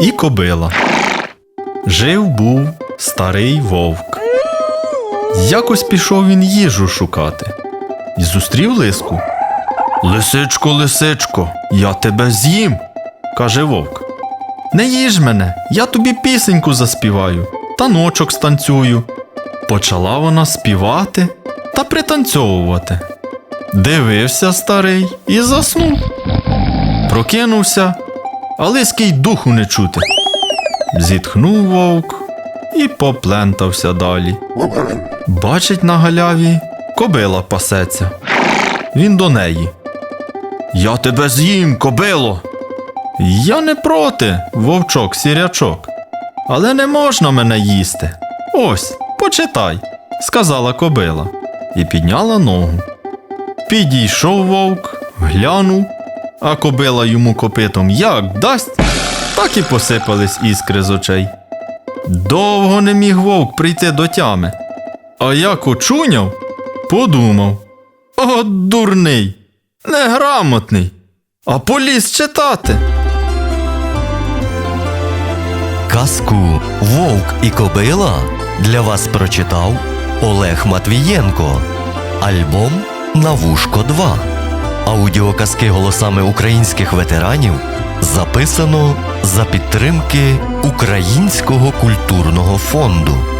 і кобила. Жив був старий вовк. Якось пішов він їжу шукати і зустрів лиску. Лисичко, лисичко, я тебе з'їм, каже вовк. Не їж мене, я тобі пісеньку заспіваю, таночок станцюю. Почала вона співати та пританцьовувати. Дивився старий і заснув. Прокинувся, а лиски духу не чути. Зітхнув вовк і поплентався далі. Бачить на галяві, кобила пасеться. Він до неї. Я тебе з'їм, кобило. Я не проти, вовчок сірячок. Але не можна мене їсти. Ось, почитай, сказала кобила і підняла ногу. Підійшов вовк, глянув, а кобила йому копитом як дасть, так і посипались іскри з очей. Довго не міг вовк прийти до тями. А як очуняв, подумав. О, дурний, неграмотний, а поліз читати. Казку Вовк і кобила для вас прочитав Олег Матвієнко. Альбом На вушко 2. Аудіоказки голосами українських ветеранів записано за підтримки Українського культурного фонду.